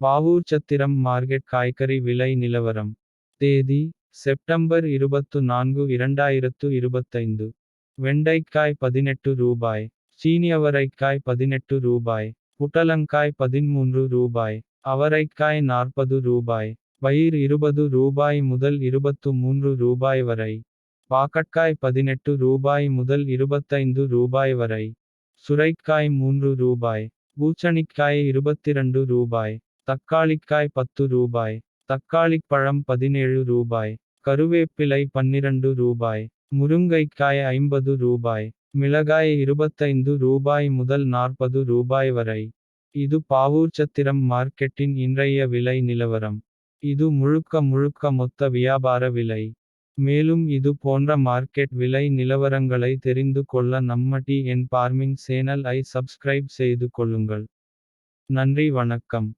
Pavoorchatram market காய்கறி விலை நிலவரம். தேதி செப்டம்பர் இருபத்து நான்கு இரண்டாயிரத்து இருபத்தைந்து. வெண்டைக்காய் பதினெட்டு ரூபாய் சீனியவரைக்காய் பதினெட்டு ரூபாய் புட்டலங்காய் பதின்மூன்று ரூபாய் அவரைக்காய் நாற்பது ரூபாய் பயிர் இருபது ரூபாய் முதல் இருபத்து மூன்று ரூபாய் வரை. பாக்கட்காய் பதினெட்டு ரூபாய் முதல் இருபத்தைந்து ரூபாய் வரை. சுரைக்காய் மூன்று ரூபாய் பூச்சணிக்காய் இருபத்திரண்டு ரூபாய் தக்காளிக்காய் பத்து ரூபாய் தக்காளிப் பழம் பதினேழு ரூபாய் கருவேப்பிலை பன்னிரண்டு ரூபாய் முருங்கைக்காய் ஐம்பது ரூபாய் மிளகாய் இருபத்தைந்து ரூபாய் முதல் நாற்பது ரூபாய் வரை. இது பாவூர்ச்சத்திரம் மார்க்கெட்டின் இன்றைய விலை நிலவரம். இது முழுக்க முழுக்க மொத்த வியாபார விலை. மேலும் இது போன்ற மார்க்கெட் விலை நிலவரங்களை தெரிந்து கொள்ள நம்ம டி என் பார்மிங் சேனல் ஐ சப்ஸ்கிரைப் செய்து கொள்ளுங்கள். நன்றி வணக்கம்.